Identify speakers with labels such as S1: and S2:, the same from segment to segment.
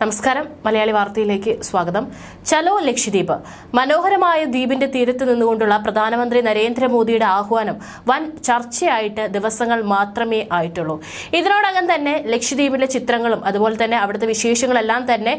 S1: നമസ്കാരം. മലയാളി വാർത്തയിലേക്ക് സ്വാഗതം. ചലോ ലക്ഷദ്വീപ്. മനോഹരമായ ദ്വീപിന്റെ തീരത്ത് നിന്നുകൊണ്ടുള്ള പ്രധാനമന്ത്രി നരേന്ദ്രമോദിയുടെ ആഹ്വാനം വൻ ചർച്ചയായിട്ട് ദിവസങ്ങൾ മാത്രമേ ആയിട്ടുള്ളൂ. ഇതിനോടകം തന്നെ ലക്ഷദ്വീപിലെ ചിത്രങ്ങളും അതുപോലെ തന്നെ അവിടുത്തെ വിശേഷങ്ങളെല്ലാം തന്നെ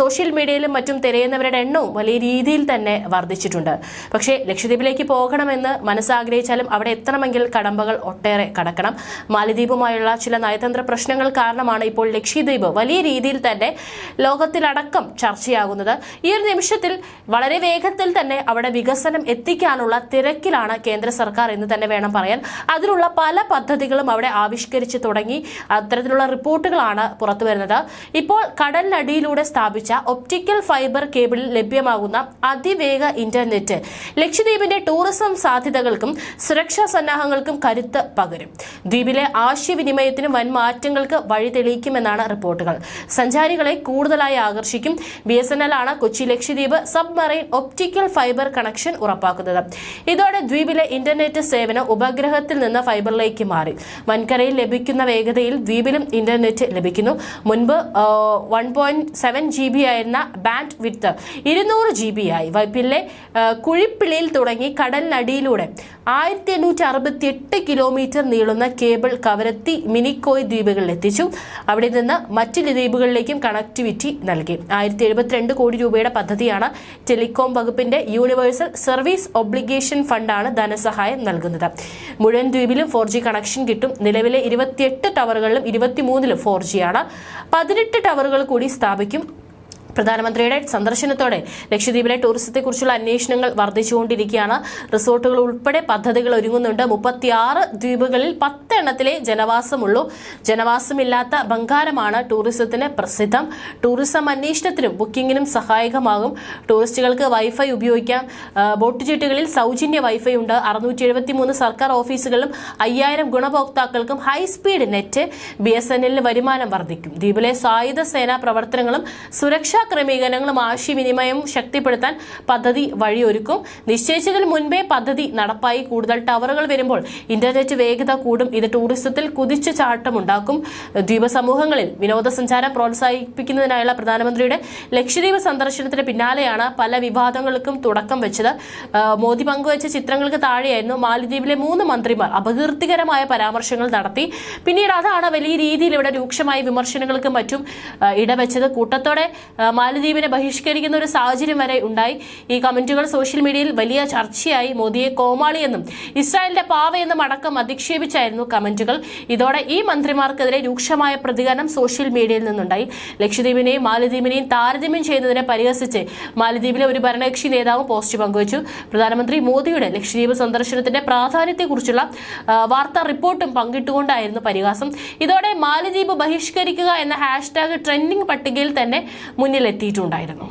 S1: സോഷ്യൽ മീഡിയയിലും മറ്റും തിരയുന്നവരുടെ എണ്ണവും വലിയ രീതിയിൽ തന്നെ വർദ്ധിച്ചിട്ടുണ്ട്. പക്ഷേ ലക്ഷദ്വീപിലേക്ക് പോകണമെന്ന് മനസ്സാഗ്രഹിച്ചാലും അവിടെ എത്തണമെങ്കിൽ കടമ്പകൾ ഒട്ടേറെ കടക്കണം. മാലിദ്വീപുമായുള്ള ചില നയതന്ത്ര പ്രശ്നങ്ങൾ കാരണമാണ് ഇപ്പോൾ ലക്ഷദ്വീപ് വലിയ രീതിയിൽ തന്നെ ലോകത്തിലടക്കം ചർച്ചയാകുന്നത്. ഈ ഒരു നിമിഷത്തിൽ വളരെ വേഗത്തിൽ തന്നെ അവിടെ വികസനം എത്തിക്കാനുള്ള തിരക്കിലാണ് കേന്ദ്ര സർക്കാർ എന്ന് തന്നെ വേണം പറയാൻ. അതിനുള്ള പല പദ്ധതികളും അവിടെ ആവിഷ്കരിച്ച് തുടങ്ങി. അത്തരത്തിലുള്ള റിപ്പോർട്ടുകളാണ് പുറത്തു വരുന്നത്. ഇപ്പോൾ കടലിനടിയിലൂടെ സ്ഥാപിച്ച ഒപ്റ്റിക്കൽ ഫൈബർ കേബിളിൽ ലഭ്യമാകുന്ന അതിവേഗ ഇന്റർനെറ്റ് ലക്ഷദ്വീപിന്റെ ടൂറിസം സാധ്യതകൾക്കും സുരക്ഷാ സന്നാഹങ്ങൾക്കും കരുത്ത് പകരും. ദ്വീപിലെ ആശയവിനിമയത്തിനും വൻ മാറ്റങ്ങൾക്ക് വഴി തെളിയിക്കുമെന്നാണ് റിപ്പോർട്ടുകൾ. സഞ്ചാരികളെ കൂടുതലായി ആകർഷിക്കും. ബി എസ് എൻ എൽ ആണ് Kochi Lakshadweep submarine optical fibre connection ഉറപ്പാക്കുന്നത്. ഇതോടെ ദ്വീപിലെ ഇന്റർനെറ്റ് സേവനം ഉപഗ്രഹത്തിൽ നിന്ന് ഫൈബറിലേക്ക് മാറി. വൻകരയിൽ ലഭിക്കുന്ന വേഗതയിൽ ദ്വീപിലും ഇന്റർനെറ്റ് ലഭിക്കുന്നു. മുൻപ് one point seven G B ആയിരുന്ന ബാൻഡ് വിത്ത് ഇരുന്നൂറ് ജി ബി ആയി. വൈപ്പിലെ കുഴിപ്പിളിയിൽ തുടങ്ങി കടലിനടിയിലൂടെ ആയിരത്തി എണ്ണൂറ്റി അറുപത്തി എട്ട് കിലോമീറ്റർ നീളുന്ന കേബിൾ കവരത്തി മിനിക്കോയ് ദ്വീപുകളിൽ എത്തിച്ചു. അവിടെ നിന്ന് മറ്റു ദ്വീപുകളിലേക്കും കണക്ടിവിറ്റി നൽകി. ആയിരത്തി എഴുപത്തിരണ്ട് കോടി രൂപയുടെ പദ്ധതിയാണ് ടെലികോം വകുപ്പിന്റെ യൂണിവേഴ്സൽ സർവീസ് ഒബ്ലിഗേഷൻ ഫണ്ടാണ് ധനസഹായം നൽകുന്നത്. മുഴുവൻ ദ്വീപിലും ഫോർ ജി കണക്ഷൻ കിട്ടും. നിലവിലെ ഇരുപത്തിയെട്ട് ടവറുകളിലും ഇരുപത്തിമൂന്നിലും ഫോർ ജി ആണ്. പതിനെട്ട് ടവറുകൾ കൂടി സ്ഥാപിക്കും. പ്രധാനമന്ത്രിയുടെ സന്ദർശനത്തോടെ ലക്ഷദ്വീപിലെ ടൂറിസത്തെക്കുറിച്ചുള്ള അന്വേഷണങ്ങൾ വർദ്ധിച്ചുകൊണ്ടിരിക്കുകയാണ്. റിസോർട്ടുകൾ ഉൾപ്പെടെ പദ്ധതികൾ ഒരുങ്ങുന്നുണ്ട്. മുപ്പത്തിയാറ് ദ്വീപുകളിൽ പത്തെണ്ണത്തിലെ ജനവാസമുള്ളൂ. ജനവാസമില്ലാത്ത ബംഗാരമാണ് ടൂറിസത്തിന് പ്രസിദ്ധം. ടൂറിസം അന്വേഷണത്തിനും ബുക്കിംഗിനും സഹായകമാകും. ടൂറിസ്റ്റുകൾക്ക് വൈഫൈ ഉപയോഗിക്കാം. ബോട്ട് ചീട്ടുകളിൽ സൗജന്യ വൈഫൈ ഉണ്ട്. അറുന്നൂറ്റി എഴുപത്തി മൂന്ന് സർക്കാർ ഓഫീസുകളിലും അയ്യായിരം ഗുണഭോക്താക്കൾക്കും high speed net B S N എല്ലിന് വരുമാനം വർദ്ധിക്കും. ദ്വീപിലെ സായുധ സേനാ പ്രവർത്തനങ്ങളും സുരക്ഷാ ക്രമീകരണങ്ങളും ആശയവിനിമയവും ശക്തിപ്പെടുത്താൻ പദ്ധതി വഴിയൊരുക്കും. നിശ്ചയിച്ചതിൽ മുൻപേ പദ്ധതി നടപ്പായി. കൂടുതൽ ടവറുകൾ വരുമ്പോൾ ഇന്റർനെറ്റ് വേഗത കൂടും. ഇത് ടൂറിസത്തിൽ കുതിച്ചു ചാട്ടമുണ്ടാക്കും ദ്വീപ സമൂഹങ്ങളിൽ വിനോദസഞ്ചാരം പ്രോത്സാഹിപ്പിക്കുന്നതിനായുള്ള പ്രധാനമന്ത്രിയുടെ ലക്ഷദ്വീപ് സന്ദർശനത്തിന് പിന്നാലെയാണ് പല വിവാദങ്ങൾക്കും തുടക്കം വെച്ചത്. മോദി പങ്കുവച്ച ചിത്രങ്ങൾക്ക് താഴെയായിരുന്നു. മാലിദ്വീപിലെ മൂന്ന് മന്ത്രിമാർ അപകീർത്തികരമായ പരാമർശങ്ങൾ നടത്തി. പിന്നീട് അതാണ് വലിയ രീതിയിൽ ഇവിടെ രൂക്ഷമായ വിമർശനങ്ങൾക്കും മറ്റും ഇടവെച്ചത്. കൂട്ടത്തോടെ മാലദ്വീപിനെ ബഹിഷ്കരിക്കുന്ന ഒരു സാഹചര്യം വരെ ഉണ്ടായി. ഈ കമന്റുകൾ സോഷ്യൽ മീഡിയയിൽ വലിയ ചർച്ചയായി. മോദിയെ കോമാളി എന്നും ഇസ്രായേലിന്റെ പാവയെന്നും അടക്കം അധിക്ഷേപിച്ചായിരുന്നു കമന്റുകൾ. ഇതോടെ ഈ മന്ത്രിമാർക്കെതിരെ രൂക്ഷമായ പ്രതികരണം സോഷ്യൽ മീഡിയയിൽ നിന്നുണ്ടായി. ലക്ഷദ്വീപിനെയും മാലദ്വീപിനെയും താരതമ്യം ചെയ്യുന്നതിനെ പരിഹസിച്ച് മാലദ്വീപിലെ ഒരു ഭരണകക്ഷി നേതാവും പോസ്റ്റ് പങ്കുവച്ചു. പ്രധാനമന്ത്രി മോദിയുടെ ലക്ഷദ്വീപ് സന്ദർശനത്തിന്റെ പ്രാധാന്യത്തെക്കുറിച്ചുള്ള വാർത്താ റിപ്പോർട്ടും പങ്കിട്ടുകൊണ്ടായിരുന്നു പരിഹാസം. ഇതോടെ മാലദ്വീപ് ബഹിഷ്കരിക്കുക എന്ന ഹാഷ്ടാഗ് ട്രെൻഡിംഗ് പട്ടികയിൽ തന്നെ മുന്നിലെത്തിയിട്ടുണ്ടായിരുന്നു